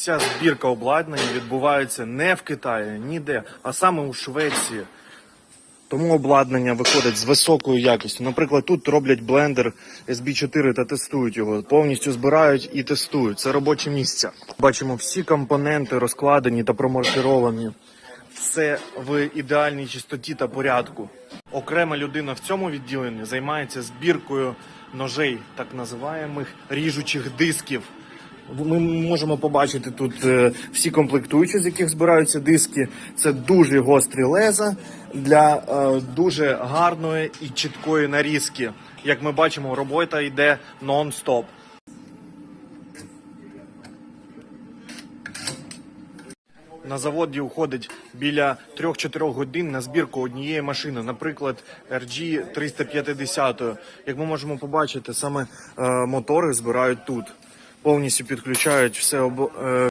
Вся збірка обладнання відбувається не в Китаї, ніде, а саме у Швеції. Тому обладнання виходить з високою якістю. Наприклад, тут роблять блендер SB4 та тестують його. Повністю збирають і тестують. Це робоче місце. Бачимо всі компоненти розкладені та промаркіровані. Все в ідеальній чистоті та порядку. Окрема людина в цьому відділенні займається збіркою ножей, так називаємих ріжучих дисків. Ми можемо побачити тут е, всі комплектуючі, з яких збираються диски. Це дуже гострі леза для е, дуже гарної і чіткої нарізки. Як ми бачимо, робота йде нон-стоп. На заводі уходить біля 3-4 годин на збірку однієї машини, наприклад, RG 350. Як ми можемо побачити, саме е, мотори збирають тут. Повністю підключають все обо- е,